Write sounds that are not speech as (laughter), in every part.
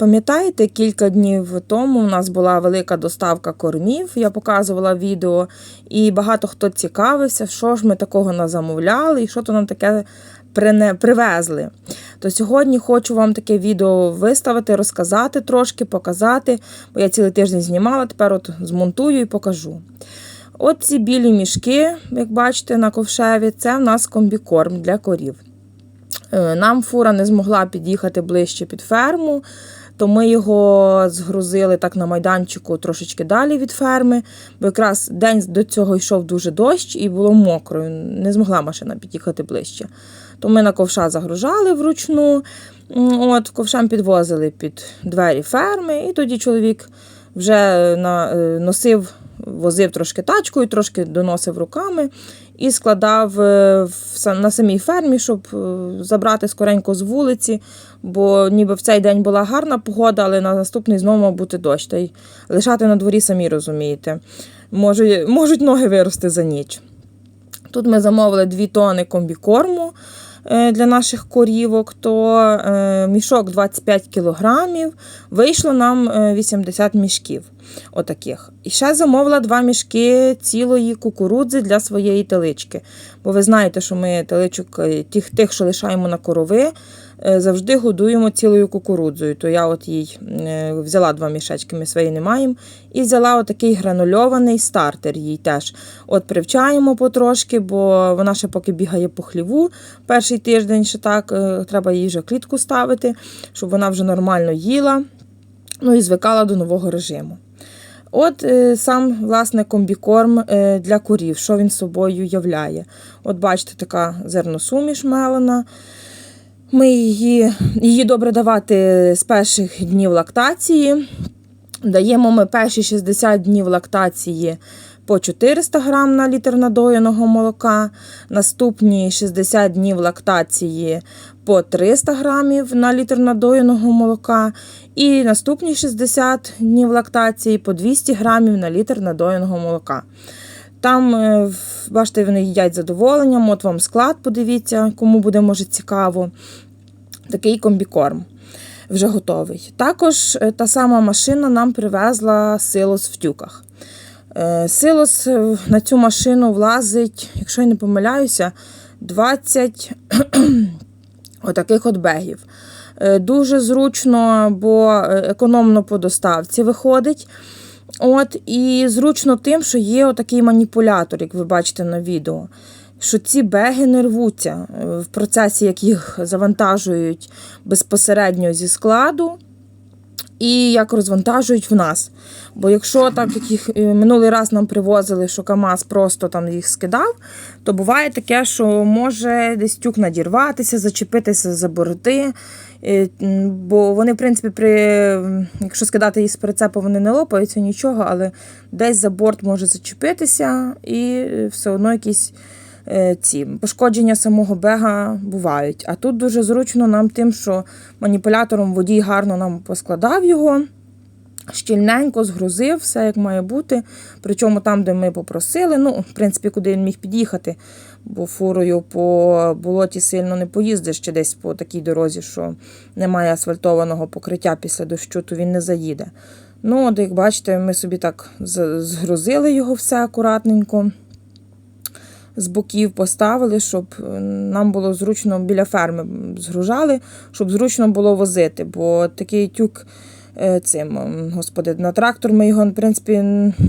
Пам'ятаєте, кілька днів тому у нас була велика доставка кормів, я показувала відео, і багато хто цікавився, що ж ми такого назамовляли і що то нам таке привезли. То сьогодні хочу вам таке відео виставити, розказати трошки, показати, бо я цілий тиждень знімала, тепер от змонтую і покажу. От ці білі мішки, як бачите, на ковшеві, це в нас комбікорм для корів. Е, Нам фура не змогла під'їхати ближче під ферму, то ми його згрузили так на майданчику трошечки далі від ферми, бо якраз день до цього йшов дуже дощ і було мокро, не змогла машина під'їхати ближче. То ми на ковша загружали вручну, от, ковшем підвозили під двері ферми, і тоді чоловік вже на, е, носив, возив трошки тачкою, трошки доносив руками і складав е, на самій фермі, щоб е, забрати скоренько з вулиці, бо ніби в цей день була гарна погода, але на наступний знову мав бути дощ. Та й лишати на дворі самі розумієте. Можуть ноги вирости за ніч. Тут ми замовили 2 тони комбікорму для наших корівок, то е, мішок 25 кілограмів, вийшло нам е, 80 мішків. Отаких. І ще замовила два мішки цілої кукурудзи для своєї телички. Бо ви знаєте, що ми теличок, е, тих, тих що лишаємо на корови, е, завжди годуємо цілою кукурудзою. То я от їй е, взяла два мішечки, ми свої не маємо. І взяла отакий гранульований стартер їй теж. От привчаємо потрошки, бо вона ще поки бігає по хліву перший тиждень, ще так, е, треба їй вже клітку ставити, щоб вона вже нормально їла. Ну і звикала до нового режиму. От е, сам власне комбікорм е, для курів, що він собою являє. От бачите, така зерносуміш мелена. Ми її, її добре давати з перших днів лактації. Даємо ми перші 60 днів лактації по 400 грам на літр надоєного молока, наступні 60 днів лактації по 300 грамів на літр надоєного молока, і наступні 60 днів лактації по 200 грамів на літр надоєного молока. Там, е, бачите, вони їдять задоволенням, от вам склад, подивіться, кому буде може цікаво. Такий комбікорм вже готовий. Також е, та сама машина нам привезла силос в тюках. Е, Силос на цю машину влазить, якщо я не помиляюся, 20 (clears throat) отаких от бегів. Дуже зручно, бо економно по доставці виходить. От, і зручно тим, що є отакий маніпулятор, як ви бачите на відео. Що ці беги не рвуться е, в процесі, як їх завантажують безпосередньо зі складу, і як розвантажують в нас. Бо якщо так, як їх е, минулий раз нам привозили, що КАМАЗ просто там їх скидав, то буває таке, що може десь тюк надірватися, зачепитися за борти. Е, Бо вони, в принципі, при, якщо скидати їх з прицепу, вони не лопаються нічого, але десь за борт може зачепитися і е, все одно якісь ці пошкодження самого бега бувають. А тут дуже зручно нам тим, що маніпулятором водій гарно нам поскладав його. Щільненько згрузив, все як має бути. Причому там, де ми попросили, ну, в принципі, куди він міг під'їхати, бо фурою по болоті сильно не поїздиш чи десь по такій дорозі, що немає асфальтованого покриття після дощу, то він не заїде. Ну, от, як бачите, ми собі так згрузили його все акуратненько. З боків поставили, щоб е, нам було зручно біля ферми згружали, щоб зручно було возити. Бо такий тюк е, цим, господи, на трактор ми його, в принципі,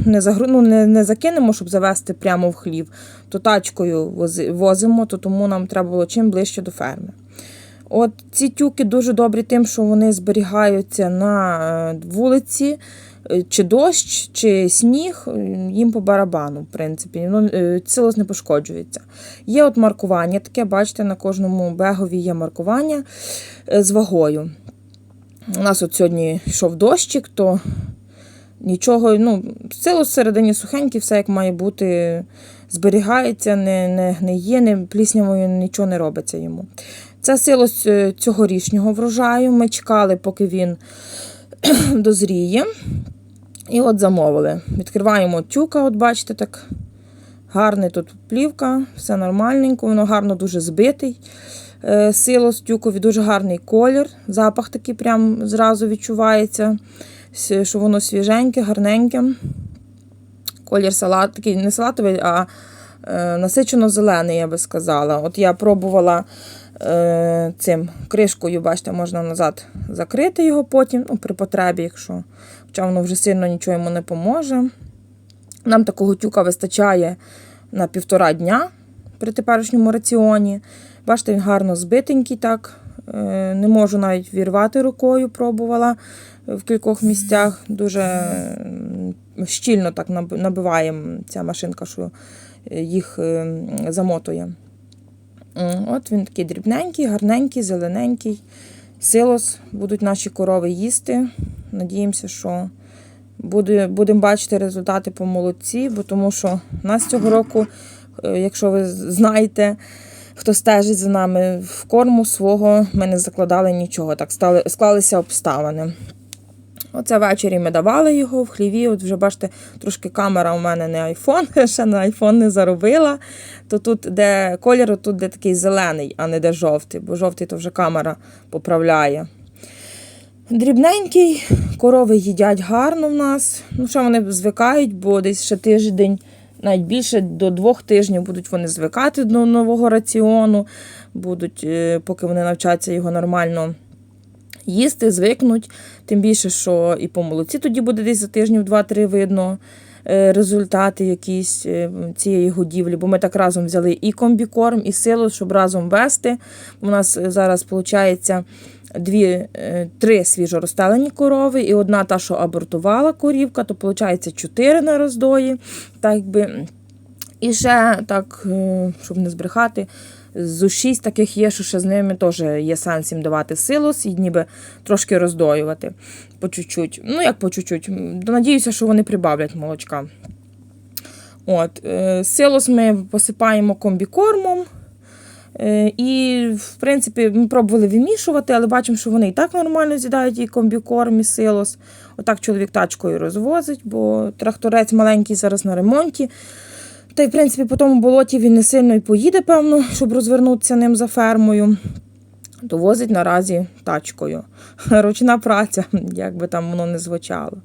не, загру... ну, не, не закинемо, щоб завести прямо в хлів, то тачкою возимо, то тому нам треба було чим ближче до ферми. От ці тюки дуже добрі тим, що вони зберігаються на е, вулиці, чи дощ, чи сніг, е, їм по барабану, в принципі, ну, е, силос не пошкоджується. Є от маркування таке, бачите, на кожному бегові є маркування е, з вагою. У нас от сьогодні йшов дощик, то нічого, ну, силос всередині сухенький, все як має бути, зберігається, не, не гниє, не пліснявою, нічого не робиться йому. Це силос е, цьогорічнього врожаю. Ми чекали, поки він (clears throat) дозріє. І от замовили. Відкриваємо тюка, от бачите, так гарний тут плівка, все нормальненько, воно гарно дуже збитий. Е, Силос тюкові дуже гарний колір. Запах такий прям зразу відчувається, що воно свіженьке, гарненьке. Колір салат, такий не салатовий, а е, насичено-зелений, я би сказала. От я пробувала е, цим кришкою, бачите, можна назад закрити його потім, ну, при потребі, якщо хоча воно вже сильно нічого йому не поможе. Нам такого тюка вистачає на півтора дня при теперішньому раціоні. Бачите, він гарно збитенький так. Е, Не можу навіть вірвати рукою, пробувала в кількох місцях. Дуже щільно так набиває ця машинка, що їх е, замотує. От він такий дрібненький, гарненький, зелененький. Силос будуть наші корови їсти. Надіємося, що буде, будемо бачити результати по молодці, бо тому що нас цього року, е, якщо ви знаєте, хто стежить за нами, в корму свого ми не закладали нічого. Так стали, склалися обставини. Оце ввечері ми давали його в хліві. От вже бачите, трошки камера у мене не айфон, (laughs) ще на айфон не заробила. То тут, де колір, тут де такий зелений, а не де жовтий, бо жовтий то вже камера поправляє. Дрібненький, корови їдять гарно в нас. Ну, що вони звикають, бо десь ще тиждень, навіть більше до двох тижнів будуть вони звикати до нового раціону, будуть, е, поки вони навчаться його нормально їсти, звикнуть. Тим більше, що і по молоці тоді буде десь за тижнів 2-3 видно е, результати якісь е, цієї годівлі, бо ми так разом взяли і комбікорм, і силу, щоб разом вести. У нас е, зараз виходить дві, три свіжоростелені корови, і одна та, що абортувала корівка, то виходить чотири на роздої. Так якби. І ще так, щоб не збрехати, з шість таких є, що ще з ними теж є сенс їм давати силос і ніби трошки роздоювати по чуть-чуть. Ну, як по чуть-чуть. Надіюся, що вони прибавлять молочка. От, е, силос ми посипаємо комбікормом. Е, І, в принципі, ми пробували вимішувати, але бачимо, що вони і так нормально з'їдають і комбікорм, і силос. Отак чоловік тачкою розвозить, бо тракторець маленький зараз на ремонті. Та й, в принципі, по тому болоті він не сильно і поїде, певно, щоб розвернутися ним за фермою. Довозить наразі тачкою. (laughs) Ручна праця, як би там воно не звучало.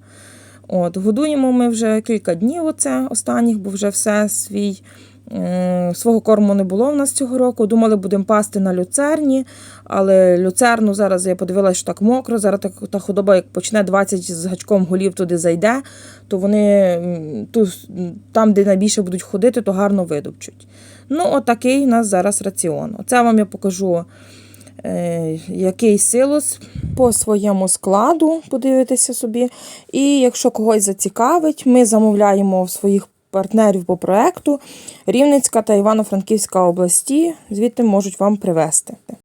От, годуємо ми вже кілька днів оце останніх, бо вже все свій. Свого корму не було в нас цього року. Думали, будемо пасти на люцерні, але люцерну зараз я подивилася, що так мокро. Зараз так, та худоба, як почне 20 з гачком голів туди зайде, то вони ту, там, де найбільше будуть ходити, то гарно видобчуть. Ну, отакий у нас зараз раціон. Оце вам я покажу, е, який силос по своєму складу, подивитися собі. І якщо когось зацікавить, ми замовляємо в своїх партнерів по проекту Рівненська та Івано-Франківська області, звідти можуть вам привезти.